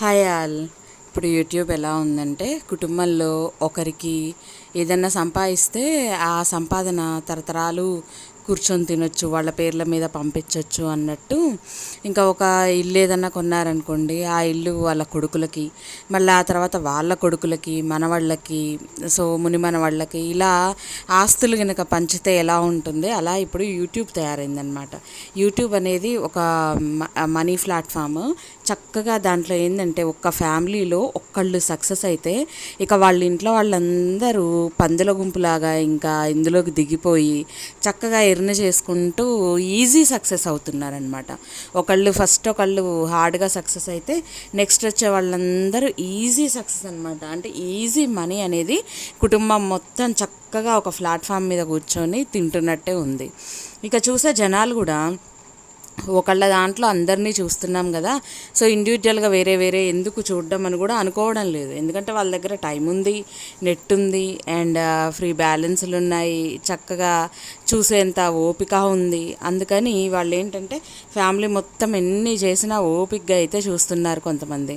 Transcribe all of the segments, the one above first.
Hi all. ఇప్పుడు YouTube ఎలా ఉందంటే కుటుంబంలో ఒకరికి ఏదన్నా సంపాదిస్తే ఆ సంపాదన తరతరాలు కూర్చొని తినొచ్చు వాళ్ళ పేర్ల మీద పంపించవచ్చు అన్నట్టు. ఇంకా ఒక ఇల్లు ఏదన్నా కొన్నారనుకోండి ఆ ఇల్లు వాళ్ళ కొడుకులకి మళ్ళీ ఆ తర్వాత వాళ్ళ కొడుకులకి మనవాళ్ళకి సో ముని మనవాళ్ళకి ఇలా ఆస్తులు కనుక పంచితే ఎలా ఉంటుంది అలా ఇప్పుడు యూట్యూబ్ తయారైందనమాట యూట్యూబ్ అనేది ఒక మనీ ప్లాట్ఫామ్. చక్కగా దాంట్లో ఏంటంటే ఒక్క ఫ్యామిలీలో ఒక్కళ్ళు సక్సెస్ అయితే ఇక వాళ్ళ ఇంట్లో వాళ్ళందరూ పందుల గుంపులాగా ఇంకా ఇందులోకి దిగిపోయి చక్కగా ఎర్న్ చేసుకుంటూ ఈజీ సక్సెస్ అవుతున్నారనమాట ఒకళ్ళు ఫస్ట్ ఒకళ్ళు హార్డ్గా సక్సెస్ అయితే నెక్స్ట్ వచ్చే వాళ్ళందరూ ఈజీ సక్సెస్ అనమాట అంటే ఈజీ మనీ అనేది కుటుంబం మొత్తం చక్కగా ఒక ప్లాట్ఫామ్ మీద కూర్చొని తింటున్నట్టే ఉంది. ఇక చూసే జనాలు కూడా ఒకళ్ళ దాంట్లో అందరినీ చూస్తున్నాం కదా. సో ఇండివిజువల్గా వేరే వేరే ఎందుకు చూడడం అని కూడా అనుకోవడం లేదు. ఎందుకంటే వాళ్ళ దగ్గర టైం ఉంది నెట్ ఉంది అండ్ ఫ్రీ బ్యాలెన్స్లు ఉన్నాయి చక్కగా చూసేంత ఓపిక ఉంది. అందుకని వాళ్ళు ఏంటంటే ఫ్యామిలీ మొత్తం ఎన్ని చేసినా ఓపికగా అయితే చూస్తున్నారు కొంతమంది.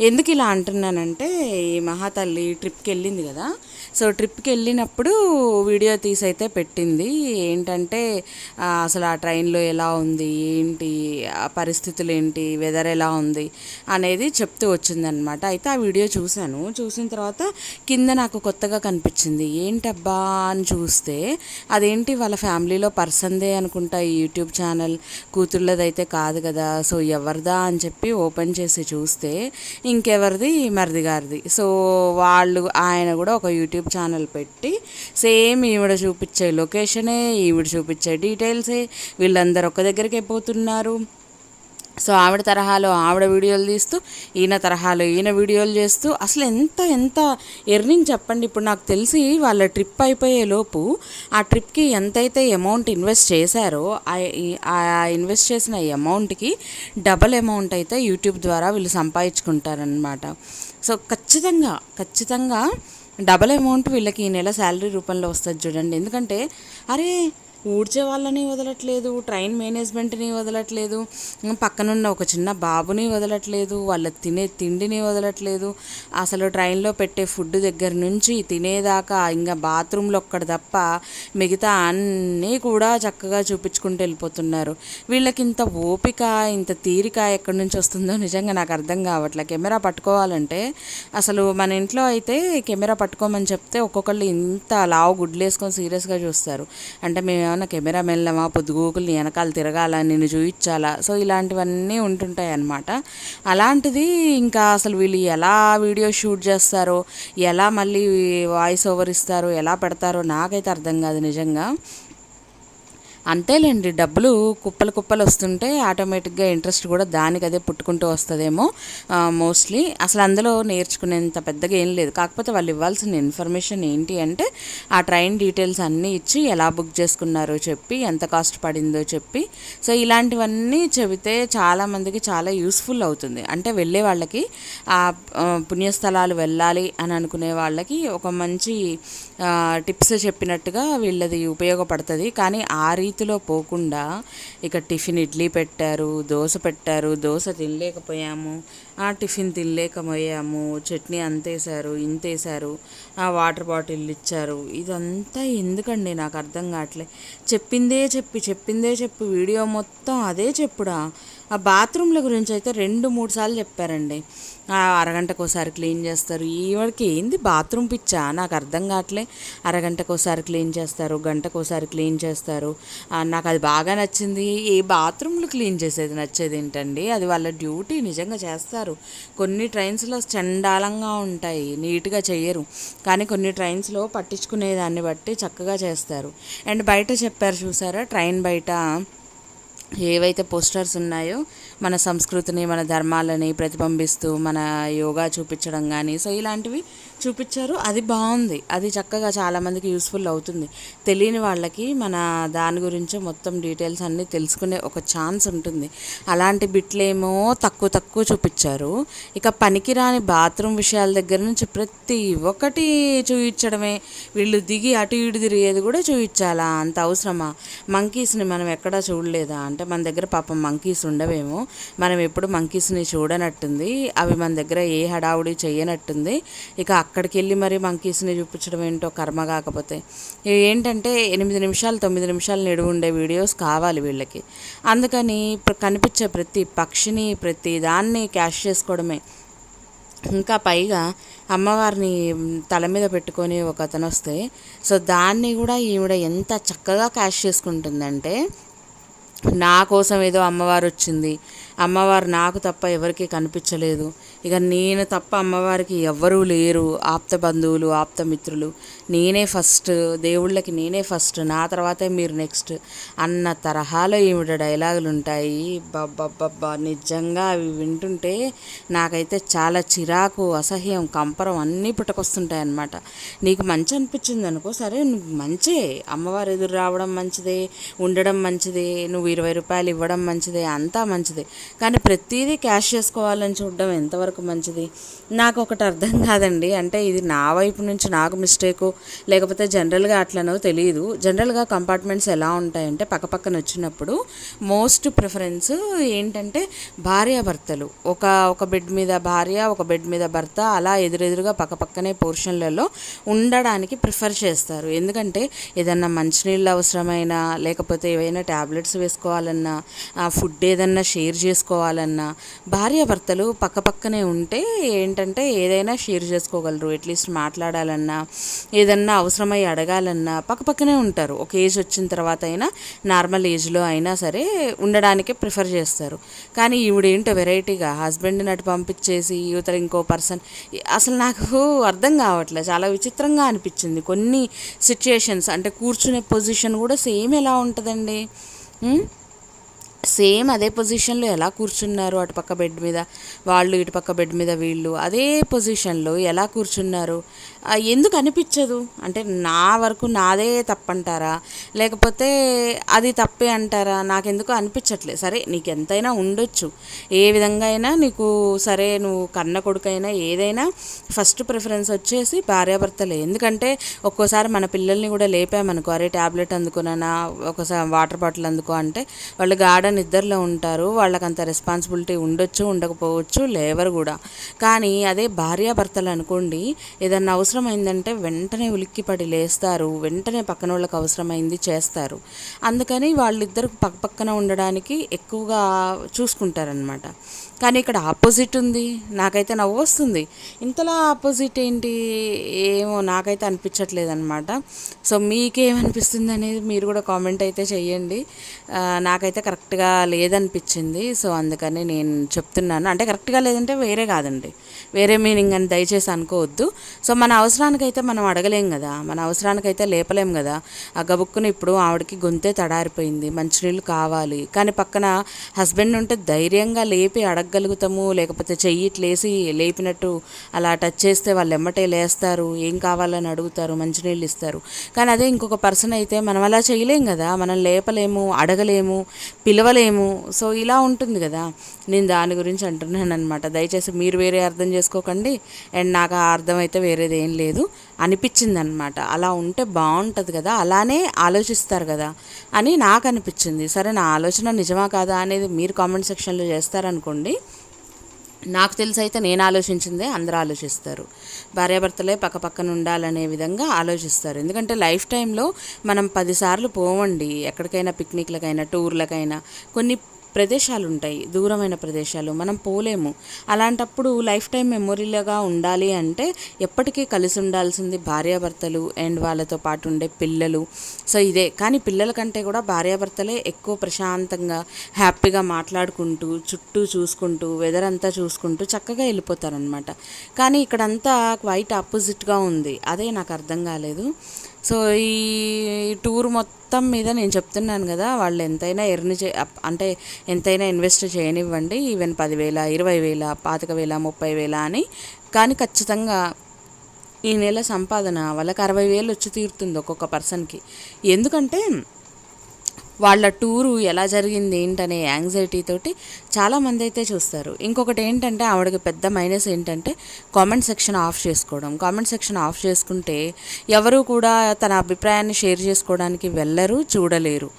ఎందుకు ఇలా అంటున్నానంటే ఈ మహాతల్లి ట్రిప్కి వెళ్ళింది కదా. సో ట్రిప్కి వెళ్ళినప్పుడు వీడియో తీసి అయితే పెట్టింది. ఏంటంటే అసలు ఆ ట్రైన్లో ఎలా ఉంది? ఏంటి? ఆ పరిస్థితులు ఏంటి? వెదర్ ఎలా ఉంది? అనేది చెప్తూ వచ్చిందనమాట. అయితే ఆ వీడియో చూశాను. చూసిన తర్వాత కింద నాకు కొత్తగా కనిపించింది. ఏంటబ్బా? అని చూస్తే అదేంటి వాళ్ళ ఫ్యామిలీలో పర్సన్దే అనుకుంటా ఈ యూట్యూబ్ ఛానల్? కూతుళ్ళదైతే కాదు కదా. సో ఎవరిదా? అని చెప్పి ఓపెన్ చేసి చూస్తే ఇంకెవరిది? మరిది గారిది. సో వాళ్ళు ఆయన కూడా ఒక యూట్యూబ్ ఛానల్ పెట్టి సేమ్ ఈవిడ చూపించే లొకేషనే ఈవిడ చూపించే డీటెయిల్సే. వీళ్ళందరూ ఒక దగ్గరికి పోతున్నారు. సో ఆవిడ తరహాలో ఆవిడ వీడియోలు తీస్తూ ఈయన తరహాలో ఈయన వీడియోలు చేస్తూ అసలు ఎంత ఎంత ఎర్నింగ్ చెప్పండి. ఇప్పుడు నాకు తెలిసి వాళ్ళ ట్రిప్ అయిపోయే లోపు ఆ ట్రిప్కి ఎంతైతే అమౌంట్ ఇన్వెస్ట్ చేశారో ఆ ఇన్వెస్ట్ చేసిన అమౌంట్కి డబల్ అమౌంట్ అయితే యూట్యూబ్ ద్వారా వీళ్ళు సంపాదించుకుంటారనమాట సో ఖచ్చితంగా ఖచ్చితంగా డబల్ అమౌంట్ వీళ్ళకి ఈ నెల శాలరీ రూపంలో వస్తుంది చూడండి. ఎందుకంటే అరే ఊడ్చే వాళ్ళని వదలట్లేదు ట్రైన్ మేనేజ్మెంట్ని వదలట్లేదు పక్కనున్న ఒక చిన్న బాబుని వదలట్లేదు వాళ్ళ తినే తిండిని వదలట్లేదు. అసలు ట్రైన్లో పెట్టే ఫుడ్ దగ్గర నుంచి తినేదాకా ఇంకా బాత్రూంలో ఒక్కడ తప్ప మిగతా అన్నీ కూడా చక్కగా చూపించుకుంటూ వెళ్ళిపోతున్నారు. వీళ్ళకి ఇంత ఓపిక ఇంత తీరిక ఎక్కడి నుంచి వస్తుందో నిజంగా నాకు అర్థం కావట్లే. కెమెరా పట్టుకోవాలంటే అసలు మన ఇంట్లో అయితే కెమెరా పట్టుకోమని చెప్తే ఒక్కొక్కళ్ళు ఇంత లావు గుడ్లు వేసుకొని సీరియస్గా చూస్తారు. అంటే మేము ఏమైనా కెమెరా మెల్లమా పొద్దుగూకులు వెనకాల తిరగాల నేను చూపించాలా సో ఇలాంటివన్నీ ఉంటుంటాయి అన్నమాట అలాంటిది ఇంకా అసలు వీళ్ళు ఎలా వీడియో షూట్ చేస్తారో ఎలా మళ్ళీ వాయిస్ ఓవర్ ఇస్తారో ఎలా పెడతారో నాకైతే అర్థం కాదు నిజంగా. అంతేలేండి డబ్బులు కుప్పలు కుప్పలు వస్తుంటే ఆటోమేటిక్గా ఇంట్రెస్ట్ కూడా దానికి అదే పుట్టుకుంటూ వస్తుందేమో మోస్ట్లీ. అసలు అందులో నేర్చుకునేంత పెద్దగా ఏం లేదు. కాకపోతే వాళ్ళు ఇవ్వాల్సిన ఇన్ఫర్మేషన్ ఏంటి అంటే ఆ ట్రైన్ డీటెయిల్స్ అన్నీ ఇచ్చి ఎలా బుక్ చేసుకున్నారో చెప్పి ఎంత కాస్ట్ పడిందో చెప్పి. సో ఇలాంటివన్నీ చెబితే చాలామందికి చాలా యూస్ఫుల్ అవుతుంది. అంటే వెళ్ళే వాళ్ళకి ఆ పుణ్యస్థలాలు వెళ్ళాలి అని అనుకునే వాళ్ళకి ఒక మంచి టిప్స్ చెప్పినట్టుగా వీళ్ళది ఉపయోగపడుతుంది. కానీ ఆ రీతిలో పోకుండా ఇక టిఫిన్ ఇడ్లీ పెట్టారు దోశ పెట్టారు దోశ తినలేకపోయాము. ఆ టిఫిన్ తినలేకపోయాము. చట్నీ అంతేశారు ఇంతేశారు. ఆ వాటర్ బాటిల్ ఇచ్చారు. ఇదంతా ఎందుకండి నాకు అర్థం కావట్లే? చెప్పిందే చెప్పి చెప్పిందే చెప్పి. వీడియో మొత్తం అదే చెప్పుడా? ఆ బాత్రూమ్ల గురించి అయితే రెండు మూడు సార్లు చెప్పారండి. అరగంటకు ఒకసారి క్లీన్ చేస్తారు. ఈవిడకి ఏంది బాత్రూమ్ పిచ్చా? నాకు అర్థం కావట్లే. అరగంటకు ఒకసారి క్లీన్ చేస్తారు గంటకు ఒకసారి క్లీన్ చేస్తారు. నాకు అది బాగా నచ్చింది. ఏ బాత్రూమ్లు క్లీన్ చేసేది నచ్చేది ఏంటండి? అది వాళ్ళ డ్యూటీ నిజంగా చేస్తారు. కొన్ని ట్రైన్స్లో చండాలంగా ఉంటాయి. నీట్గా చెయ్యరు. కానీ కొన్ని ట్రైన్స్లో పట్టించుకునే దాన్ని బట్టి చక్కగా చేస్తారు. అండ్ బయట చెప్పారు చూసారా? ట్రైన్ బయట ఏవైతే పోస్టర్స్ ఉన్నాయో మన సంస్కృతిని మన ధర్మాలని ప్రతిబింబిస్తూ మన యోగా చూపించడం కానీ సో ఇలాంటివి చూపించారు. అది బాగుంది. అది చక్కగా చాలామందికి యూస్ఫుల్ అవుతుంది. తెలియని వాళ్ళకి మన దాని గురించి మొత్తం డీటెయిల్స్ అన్నీ తెలుసుకునే ఒక ఛాన్స్ ఉంటుంది. అలాంటి బిట్లేమో తక్కువ తక్కువ చూపించారు. ఇక పనికిరాని బాత్రూమ్ విషయాల దగ్గర నుంచి ప్రతి ఒక్కటి చూపించడమే వీళ్ళు దిగి అటు ఇటు తిరిగేది కూడా చూపించాలా అంత అవసరమా? మంకీస్ని మనం ఎక్కడా చూడలేదా? అంటే మన దగ్గర పాపం మంకీస్ ఉండవేమో. మనం ఎప్పుడు మంకీస్ని చూడనట్టుంది. అవి మన దగ్గర ఏ హడావుడి చేయనట్టుంది ఇక అక్కడికి వెళ్ళి మరి మంకీస్ని చూపించడం ఏంటో కర్మ కాకపోతే. ఏంటంటే ఎనిమిది నిమిషాలు తొమ్మిది నిమిషాలు నిడువు ఉండే వీడియోస్ కావాలి వీళ్ళకి. అందుకని ఇప్పుడు కనిపించే ప్రతి పక్షిని ప్రతి దాన్ని క్యాష్ చేసుకోవడమే. ఇంకా పైగా అమ్మవారిని తల మీద పెట్టుకొని ఒక అతను వస్తే సో దాన్ని కూడా ఈవిడ ఎంత చక్కగా క్యాష్ చేసుకుంటుందంటే నా కోసం ఏదో అమ్మవారు వచ్చింది. అమ్మవారు నాకు తప్ప ఎవరికీ కనిపించలేదు. ఇక నేను తప్ప అమ్మవారికి ఎవ్వరూ లేరు. ఆప్త బంధువులు ఆప్త మిత్రులు. నేనే ఫస్ట్ దేవుళ్ళకి నేనే ఫస్ట్ నా తర్వాతే మీరు నెక్స్ట్ అన్న తరహాలో ఈవిడ డైలాగులు ఉంటాయి. బబ్బబ్బబ్బా నిజంగా అవి వింటుంటే నాకైతే చాలా చిరాకు అసహ్యం కంపరం అన్నీ పుట్టకొస్తుంటాయి అన్నమాట. నీకు మంచి అనిపించింది అనుకో సరే నువ్వు మంచే. అమ్మవారు ఎదురు రావడం మంచిదే ఉండడం మంచిదే నువ్వు ఇరవై రూపాయలు ఇవ్వడం మంచిదే అంతా మంచిదే. కానీ ప్రతిదీ క్యాష్ చేసుకోవాలని చూడడం ఎంతవరకు మంచిది? నాకు ఒకటి అర్థం కాదండి. అంటే ఇది నా వైపు నుంచి నాకు మిస్టేకు లేకపోతే జనరల్గా అట్లనో తెలియదు జనరల్గా కంపార్ట్మెంట్స్ ఎలా ఉంటాయంటే పక్కపక్కన వచ్చినప్పుడు మోస్ట్ ప్రిఫరెన్స్ ఏంటంటే భార్యాభర్తలు. ఒక ఒక బెడ్ మీద భార్య ఒక బెడ్ మీద భర్త అలా ఎదురెదురుగా పక్కపక్కనే పోర్షన్లలో ఉండడానికి ప్రిఫర్ చేస్తారు. ఎందుకంటే ఏదన్నా మంచినీళ్ళు అవసరమైనా లేకపోతే ఏవైనా ట్యాబ్లెట్స్ వేసుకోవాలన్నా ఫుడ్ ఏదన్నా షేర్ చేసుకోవాలన్నా భార్యాభర్తలు పక్కపక్కనే ఉంటే ఏంటంటే ఏదైనా షేర్ చేసుకోగలరు. అట్లీస్ట్ మాట్లాడాలన్నా ఏదన్నా అవసరమై అడగాలన్నా పక్కపక్కనే ఉంటారు. ఒక ఏజ్ వచ్చిన తర్వాత అయినా నార్మల్ ఏజ్లో అయినా సరే ఉండడానికే ప్రిఫర్ చేస్తారు. కానీ ఈవిడేంటో వెరైటీగా హస్బెండ్ని అటు పంపించేసి యువతలు ఇంకో పర్సన్ అసలు నాకు అర్థం కావట్లేదు చాలా విచిత్రంగా అనిపించింది. కొన్ని సిచ్యుయేషన్స్ అంటే కూర్చునే పొజిషన్ కూడా సేమ్ ఎలా ఉంటుందండి? సేమ్ అదే పొజిషన్లో ఎలా కూర్చున్నారు అటుపక్క బెడ్ మీద? వాళ్ళు ఇటు పక్క బెడ్ మీద వీళ్ళు అదే పొజిషన్లో ఎలా కూర్చున్నారు? ఎందుకు అనిపించదు? అంటే నా వరకు నాదే తప్పంటారా? లేకపోతే అది తప్పే అంటారా? నాకెందుకు అనిపించట్లేదు సరే నీకు ఎంతైనా ఉండొచ్చు. ఏ విధంగా అయినా నీకు సరే నువ్వు కన్న కొడుకైనా ఏదైనా ఫస్ట్ ప్రిఫరెన్స్ వచ్చేసి భార్యాభర్తలే. ఎందుకంటే ఒక్కోసారి మన పిల్లల్ని కూడా లేపామనుకో అరే ట్యాబ్లెట్ అందుకున్నానా? ఒకసారి వాటర్ బాటిల్ అందుకో అంటే వాళ్ళు గార్డెన్ గాఢ నిద్రలో ఉంటారు. వాళ్ళకి అంత రెస్పాన్సిబిలిటీ ఉండొచ్చు ఉండకపోవచ్చు లేవరు కూడా. కానీ అదే భార్యాభర్తలు అనుకోండి ఏదన్నా అవసరమైందంటే వెంటనే ఉలిక్కిపడి లేస్తారు. వెంటనే పక్కన వాళ్ళకి అవసరమైంది చేస్తారు. అందుకని వాళ్ళిద్దరు పక్క పక్కన ఉండడానికి ఎక్కువగా చూసుకుంటారనమాట కానీ ఇక్కడ ఆపోజిట్ ఉంది. నాకైతే నవ్వు వస్తుంది. ఇంతలా ఆపోజిట్ ఏంటి? ఏమో నాకైతే అనిపించట్లేదు అనమాట సో మీకేమనిపిస్తుంది అనేది మీరు కూడా కామెంట్ అయితే చేయండి నాకైతే కరెక్ట్గా లేదనిపించింది. సో అందుకని నేను చెప్తున్నాను. అంటే కరెక్ట్గా లేదంటే వేరే కాదండి. వేరే మీనింగ్ అని దయచేసి అనుకోవద్దు. సో మన అవసరానికైతే మనం అడగలేం కదా. మన అవసరానికైతే లేపలేం కదా. ఆ గబుక్కుని ఇప్పుడు ఆవిడకి గొంతే తడారిపోయింది. మంచినీళ్ళు కావాలి. కానీ పక్కన హస్బెండ్ ఉంటే ధైర్యంగా లేపి అడగగలుగుతాము. లేకపోతే చెయ్యి లేసి లేపినట్టు అలా టచ్ చేస్తే వాళ్ళు ఎమ్మటే లేస్తారు. ఏం కావాలని అడుగుతారు? మంచినీళ్ళు ఇస్తారు. కానీ అదే ఇంకొక పర్సన్ అయితే మనం అలా చేయలేం కదా. మనం లేపలేము అడగలేము. ఇవ్వలేము సో ఇలా ఉంటుంది కదా. నేను దాని గురించి అంటున్నాను అనమాట దయచేసి మీరు వేరే అర్థం చేసుకోకండి. అండ్ నాకు ఆ అర్థం అయితే వేరేది ఏం లేదు. అనిపించింది అనమాట అలా ఉంటే బాగుంటుంది కదా. అలానే ఆలోచిస్తారు కదా. అని నాకు అనిపించింది. సరే నా ఆలోచన నిజమా కాదా అనేది మీరు కామెంట్ సెక్షన్లో చేస్తారనుకోండి. నాకు తెలిసి అయితే నేను ఆలోచించిందే అందరూ ఆలోచిస్తారు. భార్యాభర్తలే పక్కపక్కన ఉండాలనే విధంగా ఆలోచిస్తారు. ఎందుకంటే లైఫ్ టైంలో మనం పదిసార్లు పోవండి. ఎక్కడికైనా పిక్నిక్లకైనా టూర్లకైనా కొన్ని ప్రదేశాలు ఉంటాయి దూరమైన ప్రదేశాలు. మనం పోలేము. అలాంటప్పుడు లైఫ్ టైం మెమొరీలుగా ఉండాలి అంటే ఎప్పటికీ కలిసి ఉండాల్సింది భార్యాభర్తలు అండ్ వాళ్ళతో పాటు ఉండే పిల్లలు. సో ఇదే. కానీ పిల్లల కంటే కూడా భార్యాభర్తలే ఎక్కువ ప్రశాంతంగా హ్యాపీగా మాట్లాడుకుంటూ చుట్టూ చూసుకుంటూ వెదర్ అంతా చూసుకుంటూ చక్కగా వెళ్ళిపోతారనమాట కానీ ఇక్కడంతా క్వైట్ ఆపోజిట్గా ఉంది. అదే నాకు అర్థం కాలేదు. సో ఈ టూర్ మొత్తం మీద నేను చెప్తున్నాను కదా వాళ్ళు ఎంతైనా ఎర్న్ చే అంటే ఎంతైనా ఇన్వెస్ట్ చేయనివ్వండి ఈవెన్ పదివేల ఇరవై వేల పాతిక వేల ముప్పై వేల అని. కానీ ఖచ్చితంగా ఈ నెల సంపాదన వాళ్ళకి అరవై వేలు వచ్చి తీరుతుంది ఒక్కొక్క పర్సన్కి. ఎందుకంటే వాళ్ళ టూరు ఎలా జరిగింది ఏంటనే యాంగ్జైటీ తోటి చాలామంది అయితే చూస్తారు. ఇంకొకటి ఏంటంటే ఆవిడకి పెద్ద మైనస్ ఏంటంటే కామెంట్ సెక్షన్ ఆఫ్ చేసుకోవడం. కామెంట్ సెక్షన్ ఆఫ్ చేసుకుంటే ఎవరు కూడా తన అభిప్రాయాన్ని షేర్ చేసుకోవడానికి వెళ్ళరు చూడలేరు.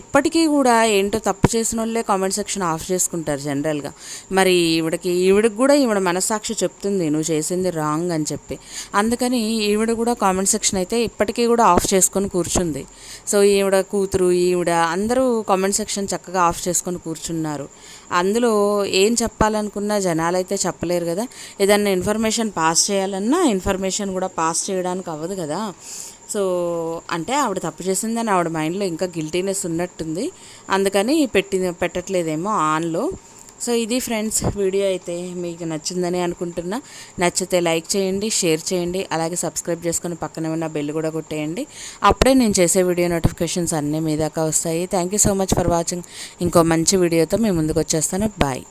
ఇప్పటికీ కూడా ఏంటో తప్పు చేసిన వాళ్ళే కామెంట్ సెక్షన్ ఆఫ్ చేసుకుంటారు జనరల్గా మరి ఈవిడకి ఈవిడకి కూడా ఈవిడ మనస్సాక్షి చెప్తుంది నువ్వు చేసింది రాంగ్ అని చెప్పి. అందుకని ఈవిడ కూడా కామెంట్ సెక్షన్ అయితే ఇప్పటికీ కూడా ఆఫ్ చేసుకొని కూర్చుంది. సో ఈవిడ కూతురు ఈవిడ అందరూ కామెంట్ సెక్షన్ చక్కగా ఆఫ్ చేసుకొని కూర్చున్నారు. అందులో ఏం చెప్పాలనుకున్నా జనాలు అయితే చెప్పలేరు కదా. ఏదన్నా ఇన్ఫర్మేషన్ పాస్ చేయాలన్నా ఇన్ఫర్మేషన్ కూడా పాస్ చేయడానికి అవ్వదు కదా. సో అంటే ఆవిడ తప్పు చేసిందని ఆవిడ మైండ్లో ఇంకా గిల్టీనెస్ ఉన్నట్టుంది. అందుకని పెట్టి పెట్టట్లేదేమో ఆన్లో. సో ఇది ఫ్రెండ్స్ వీడియో అయితే మీకు నచ్చిందని అనుకుంటున్నా. నచ్చితే లైక్ చేయండి షేర్ చేయండి అలాగే సబ్స్క్రైబ్ చేసుకుని పక్కనే ఉన్న బెల్ కూడా కొట్టేయండి. అప్పుడే నేను చేసే వీడియో నోటిఫికేషన్స్ అన్నీ మీ దాకా వస్తాయి. Thank you so much for watching ఇంకో మంచి వీడియోతో మేము ముందుకు వచ్చేస్తాను. బాయ్